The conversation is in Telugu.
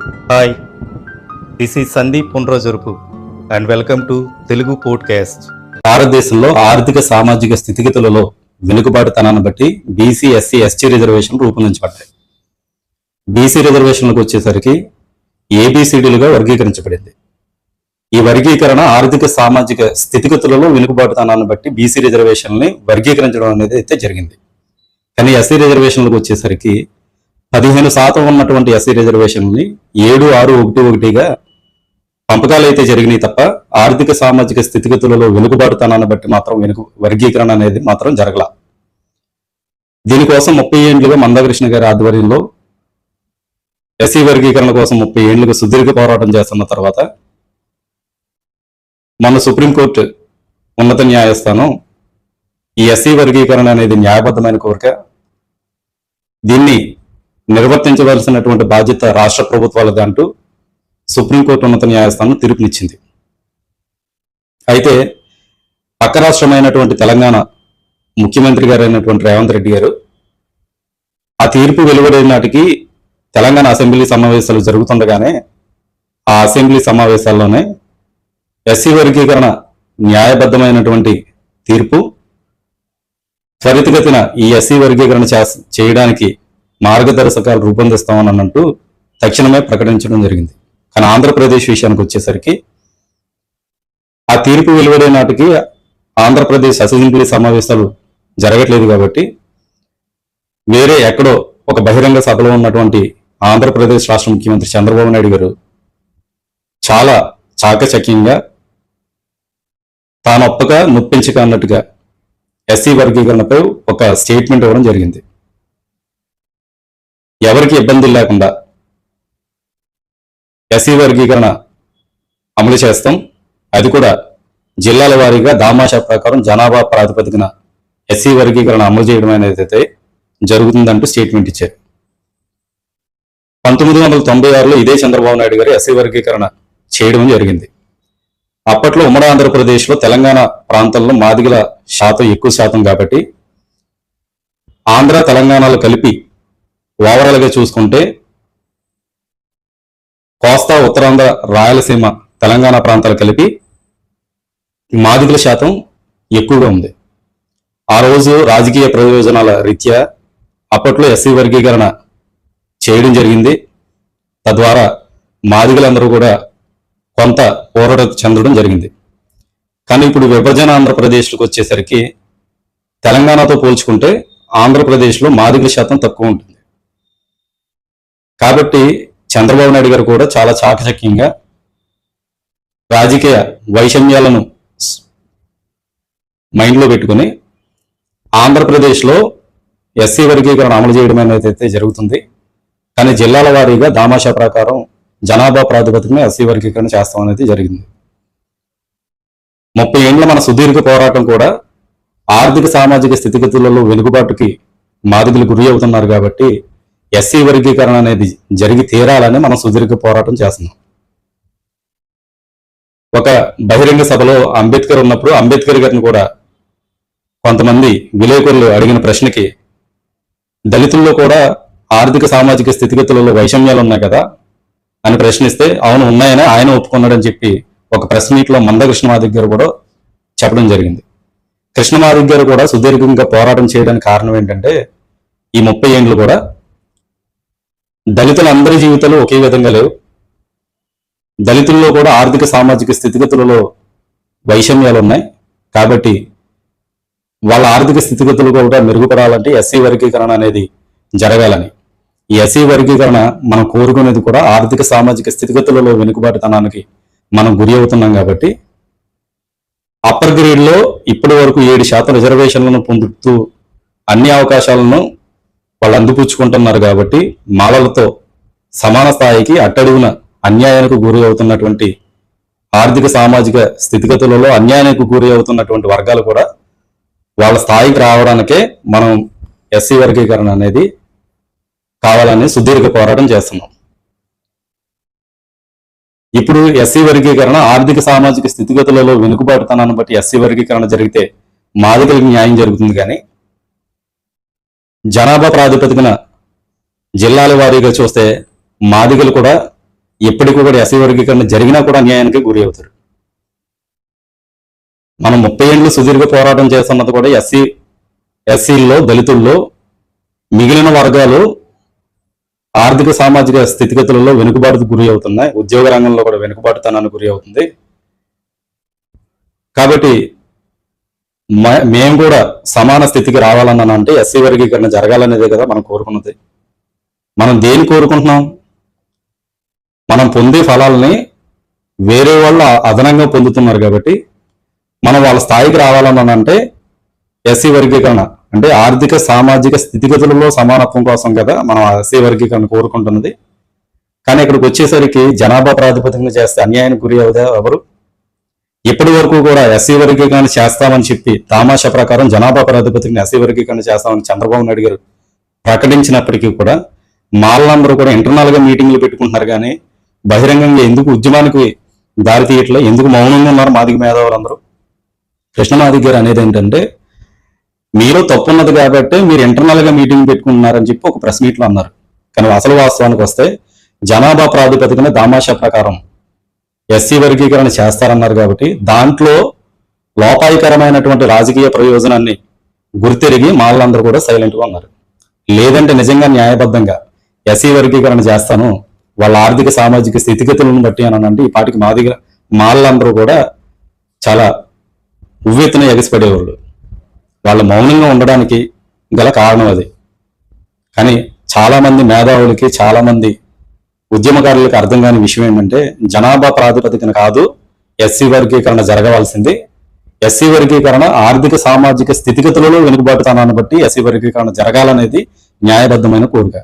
Hi this is Sandeep పునరోజురుపు and welcome to Telugu podcast భారతదేశంలో ఆర్థిక సామాజిక స్థితిగతులలో వెనుకబాటుతనాన్ని బట్టి బీసీ ఎస్సీ ఎస్టీ రిజర్వేషన్లు రూపొందించబడ్డాయి. బీసీ రిజర్వేషన్లకు వచ్చేసరికి ఏబిసిడీలుగా వర్గీకరించబడింది. ఈ వర్గీకరణ ఆర్థిక సామాజిక స్థితిగతులలో వెనుకబాటుతనాన్ని బట్టి బీసీ రిజర్వేషన్ని వర్గీకరించడం అనేది అయితే జరిగింది. కానీ ఎస్సీ రిజర్వేషన్లకు వచ్చేసరికి పదిహేను శాతం ఉన్నటువంటి ఎస్సీ రిజర్వేషన్ని ఏడు ఆరు ఒకటి ఒకటిగా పంపకాలు అయితే జరిగినాయి తప్ప ఆర్థిక సామాజిక స్థితిగతులలో వెనుకబాటుతనాన్ని బట్టి మాత్రం వెనుక వర్గీకరణ అనేది మాత్రం జరగల. దీనికోసం ముప్పై ఏండ్లుగా మందకృష్ణ గారి ఆధ్వర్యంలో ఎస్సీ వర్గీకరణ కోసం ముప్పై ఏండ్లుగా సుదీర్ఘ పోరాటం చేస్తున్న తర్వాత మన సుప్రీంకోర్టు ఉన్నత న్యాయస్థానం ఈ ఎస్సీ వర్గీకరణ అనేది న్యాయబద్ధమైన కోరిక. దీన్ని నిర్వర్తించవలసినటువంటి బాధ్యత రాష్ట్ర ప్రభుత్వాలది అంటూ సుప్రీంకోర్టు ఉన్నత న్యాయస్థానం తీర్పునిచ్చింది. అయితే పక్క రాష్ట్రమైనటువంటి తెలంగాణ ముఖ్యమంత్రి గారైనటువంటి రేవంత్ రెడ్డి గారు ఆ తీర్పు వెలువడే నాటికి తెలంగాణ అసెంబ్లీ సమావేశాలు జరుగుతుండగానే ఆ అసెంబ్లీ సమావేశాల్లోనే ఎస్సీ వర్గీకరణ న్యాయబద్ధమైనటువంటి తీర్పు త్వరితగతిన ఈ ఎస్సీ వర్గీకరణ చేయడానికి మార్గదర్శకాలు రూపొందిస్తామని అన్నట్టు తక్షణమే ప్రకటించడం జరిగింది. కానీ ఆంధ్రప్రదేశ్ విషయానికి వచ్చేసరికి ఆ తీర్పు వెలువడే నాటికి ఆంధ్రప్రదేశ్ అసెంబ్లీ సమావేశాలు జరగట్లేదు కాబట్టి వేరే ఎక్కడో ఒక బహిరంగ సభలో ఉన్నటువంటి ఆంధ్రప్రదేశ్ రాష్ట్ర ముఖ్యమంత్రి చంద్రబాబు నాయుడు గారు చాలా చాకచక్యంగా తానొప్పక నొప్పించక అన్నట్టుగా ఎస్సీ వర్గీకరణపై ఒక స్టేట్మెంట్ ఇవ్వడం జరిగింది. ఎవరికి ఇబ్బంది లేకుండా ఎస్సీ వర్గీకరణ అమలు చేస్తాం. అది కూడా జిల్లాల వారీగా దామాషా ప్రకారం జనాభా ప్రాతిపదికన ఎస్సీ వర్గీకరణ అమలు చేయడం అనేది అయితే జరుగుతుందంటూ స్టేట్మెంట్ ఇచ్చారు. పంతొమ్మిది వందల తొంభై ఆరులో ఇదే చంద్రబాబు నాయుడు గారు ఎస్సీ వర్గీకరణ చేయడం జరిగింది. అప్పట్లో ఉమ్మడి ఆంధ్రప్రదేశ్లో తెలంగాణ ప్రాంతంలో మాదిగల శాతం ఎక్కువ శాతం కాబట్టి ఆంధ్ర తెలంగాణలో కలిపి ఓవరాల్గా చూసుకుంటే కోస్తా ఉత్తరాంధ్ర రాయలసీమ తెలంగాణ ప్రాంతాలు కలిపి మాదిగల శాతం ఎక్కువగా ఉంది. ఆ రోజు రాజకీయ ప్రయోజనాల రీత్యా అప్పట్లో ఎస్సీ వర్గీకరణ చేయడం జరిగింది. తద్వారా మాదిగలందరూ కూడా కొంత పోరాట చెందడం జరిగింది. కానీ ఇప్పుడు విభజన ఆంధ్రప్రదేశ్కి వచ్చేసరికి తెలంగాణతో పోల్చుకుంటే ఆంధ్రప్రదేశ్లో మాదిగల శాతం తక్కువ ఉంటుంది. కాబట్టి చంద్రబాబు నాయుడు గారు కూడా చాలా చాకచక్యంగా రాజకీయ వైషమ్యాలను మైండ్లో పెట్టుకుని ఆంధ్రప్రదేశ్లో ఎస్సీ వర్గీకరణ అమలు చేయడం అనేది అయితే జరుగుతుంది. కానీ జిల్లాల వారీగా దామాషా ప్రకారం జనాభా ప్రాతిపదికన ఎస్సీ వర్గీకరణ చేస్తాం అనేది జరిగింది. ముప్పై ఏళ్ళ మన సుదీర్ఘ పోరాటం కూడా ఆర్థిక సామాజిక స్థితిగతులలో వెలుగుబాటుకి మాదిగలు గురి అవుతున్నారు కాబట్టి ఎస్సీ వర్గీకరణ అనేది జరిగి తీరాలని మనం సుదీర్ఘ పోరాటం చేస్తున్నాం. ఒక బహిరంగ సభలో అంబేద్కర్ ఉన్నప్పుడు అంబేద్కర్ గారిని కూడా కొంతమంది విలేకరులు అడిగిన ప్రశ్నకి దళితుల్లో కూడా ఆర్థిక సామాజిక స్థితిగతులలో వైషమ్యాలు ఉన్నాయి కదా అని ప్రశ్నిస్తే అవును ఉన్నాయని ఆయన ఒప్పుకున్నాడని చెప్పి ఒక ప్రెస్ మీట్లో మందకృష్ణ మాదిక్ గారు కూడా చెప్పడం జరిగింది. కృష్ణమాదిక్ గారు కూడా సుదీర్ఘంగా పోరాటం చేయడానికి కారణం ఏంటంటే ఈ ముప్పై ఏండ్లు కూడా దళితులందరి జీవితాలు ఒకే విధంగా లేవు. దళితుల్లో కూడా ఆర్థిక సామాజిక స్థితిగతులలో వైషమ్యాలు ఉన్నాయి. కాబట్టి వాళ్ళ ఆర్థిక స్థితిగతులు కూడా మెరుగుపడాలంటే ఎస్సీ వర్గీకరణ అనేది జరగాలని. ఈ ఎస్సీ వర్గీకరణ మనం కోరుకునేది కూడా ఆర్థిక సామాజిక స్థితిగతులలో వెనుకబాటుతనానికి మనం గురి అవుతున్నాం కాబట్టి అప్పర్ గ్రేడ్లో ఇప్పటి వరకు ఏడు శాతం రిజర్వేషన్లను పొందుతూ అన్ని అవకాశాలను వాళ్ళు అందిపుచ్చుకుంటున్నారు కాబట్టి మాలలతో సమాన స్థాయికి అట్టడుగున అన్యాయానికి గురి అవుతున్నటువంటి ఆర్థిక సామాజిక స్థితిగతులలో అన్యాయానికి గురి అవుతున్నటువంటి వర్గాలు కూడా వాళ్ళ స్థాయికి రావడానికే మనం ఎస్సీ వర్గీకరణ అనేది కావాలని సుదీర్ఘ పోరాటం చేస్తున్నాం. ఇప్పుడు ఎస్సీ వర్గీకరణ ఆర్థిక సామాజిక స్థితిగతులలో వెనుకబాటుతనాన్ని బట్టి ఎస్సీ వర్గీకరణ జరిగితే మాదిగలకు న్యాయం జరుగుతుంది కానీ జనాభా ప్రాతిపదికన జిల్లాల వారీగా చూస్తే మాదిగలు కూడా ఎప్పటికీ కూడా ఎస్ఐ వర్గీకరణ జరిగినా కూడా అన్యాయానికి గురి అవుతారు. మనం ముప్పై ఏళ్ళు సుదీర్ఘ పోరాటం చేస్తున్నది కూడా ఎస్సీ ఎస్సీల్లో దళితుల్లో మిగిలిన వర్గాలు ఆర్థిక సామాజిక స్థితిగతులలో వెనుకబాటుకు గురి అవుతున్నాయి. ఉద్యోగ రంగంలో కూడా వెనుకబాటుతనానికి గురి అవుతుంది. కాబట్టి మేము కూడా సమాన స్థితికి రావాలన్నా అంటే ఎస్సీ వర్గీకరణ జరగాలనేదే కదా మనం కోరుకున్నది. మనం దేని కోరుకుంటున్నాం? మనం పొందే ఫలాలని వేరే వాళ్ళు అదనంగా పొందుతున్నారు కాబట్టి మనం వాళ్ళ స్థాయికి రావాలన్నా అంటే ఎస్సీ వర్గీకరణ. అంటే ఆర్థిక సామాజిక స్థితిగతులలో సమానత్వం కోసం కదా మనం ఎస్సీ వర్గీకరణ కోరుకుంటున్నది. కానీ ఇక్కడికి వచ్చేసరికి జనాభా ప్రాతిపదికన చేస్తే అన్యాయానికి గురి అవుదా ఎవరు? ఇప్పటి వరకు కూడా ఎస్సీ వర్గీకరణ చేస్తామని చెప్పి తామాషా ప్రకారం జనాభా ప్రాతిపదికన ఎస్సీ వర్గీకరణ చేస్తామని చంద్రబాబు నాయుడు గారు ప్రకటించినప్పటికీ కూడా మాలందరూ కూడా ఇంటర్నల్గా మీటింగ్లు పెట్టుకుంటున్నారు కానీ బహిరంగంగా ఎందుకు ఉద్యమానికి దారి తీయట్లే? ఎందుకు మౌనంగా ఉన్నారు మాదిగ మేధావులందరూ? కృష్ణమాదిగ గారు అనేది ఏంటంటే మీరు తప్పున్నది కాబట్టి మీరు ఇంటర్నల్గా మీటింగ్ పెట్టుకుంటున్నారని చెప్పి ఒక ప్రెస్ మీట్లో అన్నారు. కానీ అసలు వాస్తవానికి వస్తే జనాభా ప్రాతిపదికన దామాషా ప్రకారం ఎస్సీ వర్గీకరణ చేస్తారన్నారు కాబట్టి దాంట్లో లోపాయికరమైనటువంటి రాజకీయ ప్రయోజనాన్ని గుర్తెరిగి మాలందరూ కూడా సైలెంట్గా ఉన్నారు. లేదంటే నిజంగా న్యాయబద్ధంగా ఎస్సీ వర్గీకరణ చేస్తాను వాళ్ళ ఆర్థిక సామాజిక స్థితిగతులను బట్టి అని అంటే ఈ పాటికి మా దగ్గర మాలందరూ కూడా చాలా ఉవ్వెత్తున ఎగసిపడేవాళ్ళు. వాళ్ళు మౌనంగా ఉండడానికి గల కారణం అది. కానీ చాలామంది మేధావులకి చాలామంది ఉద్యమకారులకు అర్థం కాని విషయం ఏంటంటే జనాభా ప్రాతిపదికన కాదు ఎస్సీ వర్గీకరణ జరగవలసింది. ఎస్సీ వర్గీకరణ ఆర్థిక సామాజిక స్థితిగతులలో వెనుకబాటుతనాన్ని బట్టి ఎస్సీ వర్గీకరణ జరగాలనేది న్యాయబద్ధమైన కోరిక.